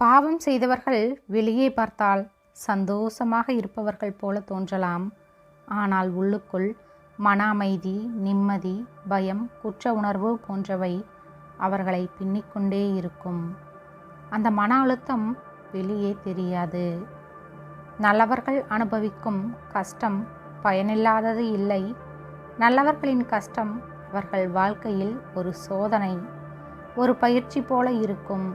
பாவம் செய்தவர்கள் வெளியே பார்த்தால் சந்தோஷமாக இருப்பவர்கள் போல தோன்றலாம். ஆனால் உள்ளுக்குள் மன அமைதி நிம்மதி பயம் குற்ற உணர்வு போன்றவை அவர்களை பின்னிக்கொண்டே இருக்கும். அந்த மன அழுத்தம் வெளியே தெரியாது. நல்லவர்கள் அனுபவிக்கும் கஷ்டம் பயனில்லாதது இல்லை. நல்லவர்களின் கஷ்டம் அவர்கள் வாழ்க்கையில் ஒரு சோதனை ஒரு பயிற்சி போல இருக்கும்.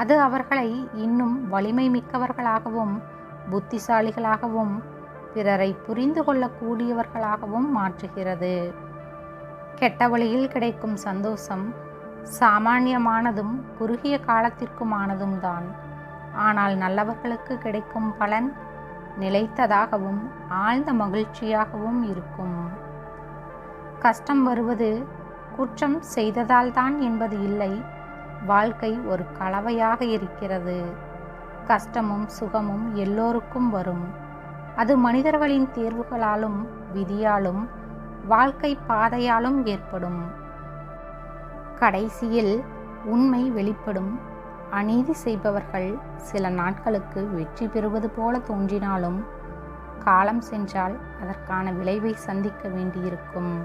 அது அவர்களை இன்னும் வலிமை மிக்கவர்களாகவும் புத்திசாலிகளாகவும் பிறரை புரிந்து கொள்ளக்கூடியவர்களாகவும் மாற்றுகிறது. கெட்ட வழியில் கிடைக்கும் சந்தோஷம் சாமானியமானதும் குறுகிய காலத்திற்குமானதும் தான். ஆனால் நல்லவர்களுக்கு கிடைக்கும் பலன் நிலைத்ததாகவும் ஆழ்ந்த மகிழ்ச்சியாகவும் இருக்கும். கஷ்டம் வருவது குற்றம் செய்ததால்தான் என்பது இல்லை. வாழ்க்கை ஒரு கலவையாக இருக்கிறது. கஷ்டமும் சுகமும் எல்லோருக்கும் வரும். அது மனிதர்களின் தேர்வுகளாலும் விதியாலும் வாழ்க்கை பாதையாலும் ஏற்படும். கடைசியில் உண்மை வெளிப்படும். அநீதி செய்பவர்கள் சில நாட்களுக்கு வெற்றி பெறுவது போல தோன்றினாலும் காலம் சென்றால் அதற்கான விளைவை சந்திக்க வேண்டியிருக்கும்.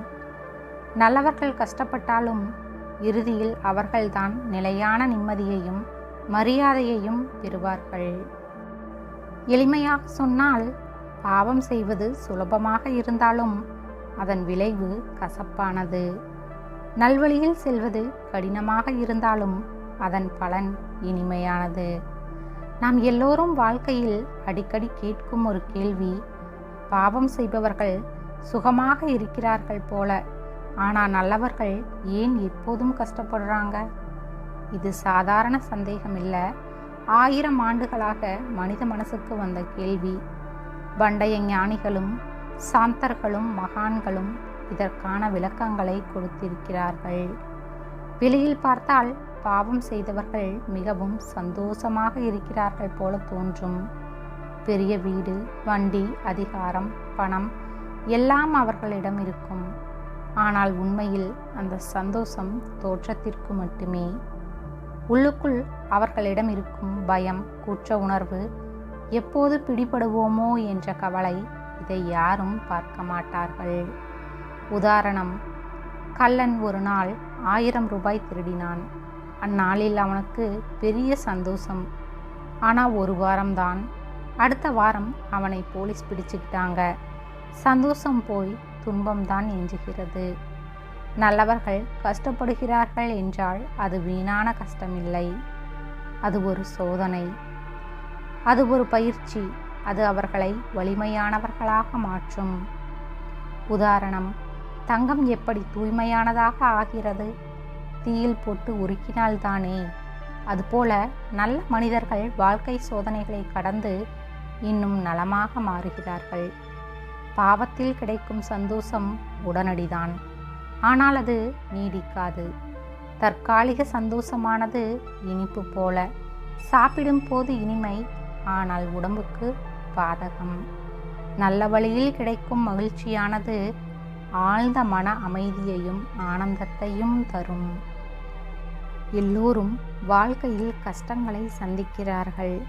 நல்லவர்கள் கஷ்டப்பட்டாலும் இறுதியில் அவர்கள்தான் நிலையான நிம்மதியையும் மரியாதையையும் பெறுவார்கள். எளிமையாக சொன்னால் பாவம் செய்வது சுலபமாக இருந்தாலும் அதன் விளைவு கசப்பானது. நல்வழியில் செல்வது கடினமாக இருந்தாலும் அதன் பலன் இனிமையானது. நாம் எல்லோரும் வாழ்க்கையில் அடிக்கடி கேட்கும் ஒரு கேள்வி பாவம் செய்பவர்கள் சுகமாக இருக்கிறார்கள் போல ஆனால் நல்லவர்கள் ஏன் எப்போதும் கஷ்டப்படுறாங்க? இது சாதாரண சந்தேகம் இல்லை. ஆயிரம் ஆண்டுகளாக மனித மனசுக்கு வந்த கேள்வி. பண்டைய ஞானிகளும் சாந்தர்களும் மகான்களும் இதற்கான விளக்கங்களை கொடுத்திருக்கிறார்கள். வெளியில் பார்த்தால் பாவம் செய்தவர்கள் மிகவும் சந்தோஷமாக இருக்கிறார்கள் போல தோன்றும். பெரிய வீடு வண்டி அதிகாரம் பணம் எல்லாம் அவர்களிடம் இருக்கும். ஆனால் உண்மையில் அந்த சந்தோஷம் தோற்றத்திற்கு மட்டுமே. உள்ளுக்குள் அவர்களிடம் இருக்கும் பயம் குற்ற உணர்வு எப்போது பிடிபடுவோமோ என்ற கவலை இதை யாரும் பார்க்க மாட்டார்கள். உதாரணம் கள்ளன் ஒரு நாள் ஆயிரம் ரூபாய் திருடினான். அந்நாளில் அவனுக்கு பெரிய சந்தோஷம். ஆனால் ஒரு வாரம்தான். அடுத்த வாரம் அவனை போலீஸ் பிடிச்சுக்கிட்டாங்க. சந்தோஷம் போய் துன்பம்தான் எஞ்சுகிறது நல்லவர்கள் கஷ்டப்படுகிறார்கள் என்றால் அது வீணான கஷ்டமில்லை. அது ஒரு சோதனை. அது ஒரு பயிற்சி. அது அவர்களை வலிமையானவர்களாக மாற்றும். உதாரணம் தங்கம் எப்படி தூய்மையானதாக ஆகிறது? தீயில் போட்டு உருக்கினால்தானே? அதுபோல நல்ல மனிதர்கள் வாழ்க்கை சோதனைகளை கடந்து இன்னும் நலமாக மாறுகிறார்கள். பாவத்தில் கிடைக்கும் சந்தோஷம் உடனடிதான். ஆனால் அது நீடிக்காது. தற்காலிக சந்தோஷமானது இனிப்பு போல. சாப்பிடும் போது இனிமை ஆனால் உடம்புக்கு பாதகம். நல்ல வழியில் கிடைக்கும் மகிழ்ச்சியானது ஆழ்ந்த மன அமைதியையும் ஆனந்தத்தையும் தரும். எல்லோரும் வாழ்க்கையில் கஷ்டங்களை சந்திக்கிறார்கள்.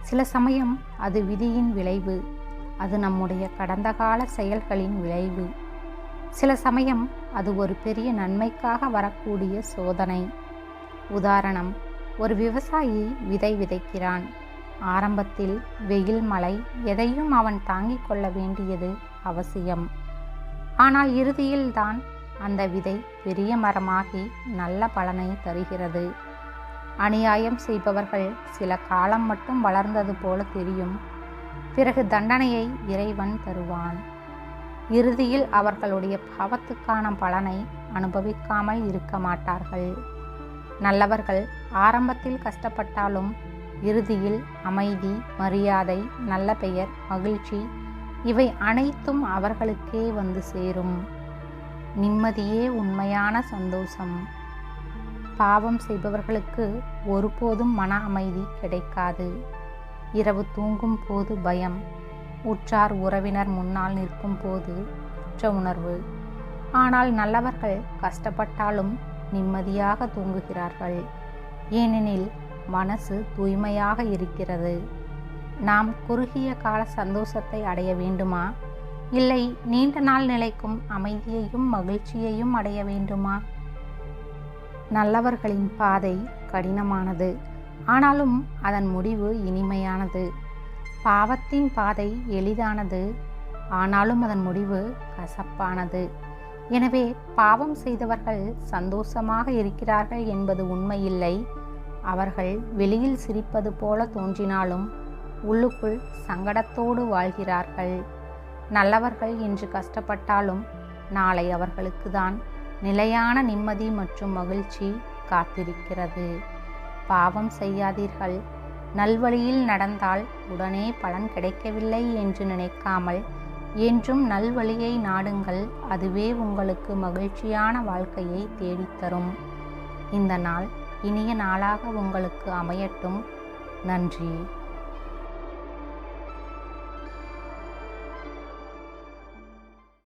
சில சமயம் அது விதியின் விளைவு. அது நம்முடைய கடந்த கால செயல்களின் விளைவு. சில சமயம் அது ஒரு பெரிய நன்மைக்காக வரக்கூடிய சோதனை. உதாரணம் ஒரு விவசாயி விதை விதைக்கிறான். ஆரம்பத்தில் வெயில் மழை எதையும் அவன் தாங்கிக் கொள்ள வேண்டியது அவசியம். ஆனால் இறுதியில் தான் அந்த விதை பெரிய மரமாகி நல்ல பலனை தருகிறது. அநியாயம் செய்பவர்கள் சில காலம் மட்டும் வளர்ந்தது போல தெரியும். பிறகு தண்டனையை இறைவன் தருவான். இறுதியில் அவர்களுடைய பாவத்துக்கான பலனை அனுபவிக்காமல் இருக்க மாட்டார்கள். நல்லவர்கள் ஆரம்பத்தில் கஷ்டப்பட்டாலும் இறுதியில் அமைதி மரியாதை நல்ல பெயர் மகிழ்ச்சி இவை அனைத்தும் அவர்களுக்கே வந்து சேரும். நிம்மதியே உண்மையான சந்தோஷம். பாவம் செய்பவர்களுக்கு ஒருபோதும் மன அமைதி கிடைக்காது. இரவு தூங்கும் போது பயம். உற்றார் உறவினர் முன்னால் நிற்கும் போது குற்ற உணர்வு. ஆனால் நல்லவர்கள் கஷ்டப்பட்டாலும் நிம்மதியாக தூங்குகிறார்கள். ஏனெனில் மனசு தூய்மையாக இருக்கிறது. நாம் குறுகிய கால சந்தோஷத்தை அடைய வேண்டுமா? இல்லை நீண்ட நாள் நிலைக்கும் அமைதியையும் மகிழ்ச்சியையும் அடைய வேண்டுமா? நல்லவர்களின் பாதை கடினமானது. ஆனாலும் அதன் முடிவு இனிமையானது. பாவத்தின் பாதை எளிதானது. ஆனாலும் அதன் முடிவு கசப்பானது. எனவே பாவம் செய்தவர்கள் சந்தோஷமாக இருக்கிறார்கள் என்பது உண்மையில்லை. அவர்கள் வெளியில் சிரிப்பது போல தோன்றினாலும் உள்ளுக்குள் சங்கடத்தோடு வாழ்கிறார்கள். நல்லவர்கள் இன்று கஷ்டப்பட்டாலும் நாளை அவர்களுக்கு தான் நிலையான நிம்மதி மற்றும் மகிழ்ச்சி காத்திருக்கிறது. பாவம் செய்யாதீர்கள். நல்வழியில் நடந்தால் உடனே பலன் கிடைக்கவில்லை என்று நினைக்காமல் என்றும் நல்வழியை நாடுங்கள் அதுவே உங்களுக்கு மகிழ்ச்சியான வாழ்க்கையை தேடித்தரும். இந்த நாள் இனிய நாளாக உங்களுக்கு அமையட்டும். நன்றி.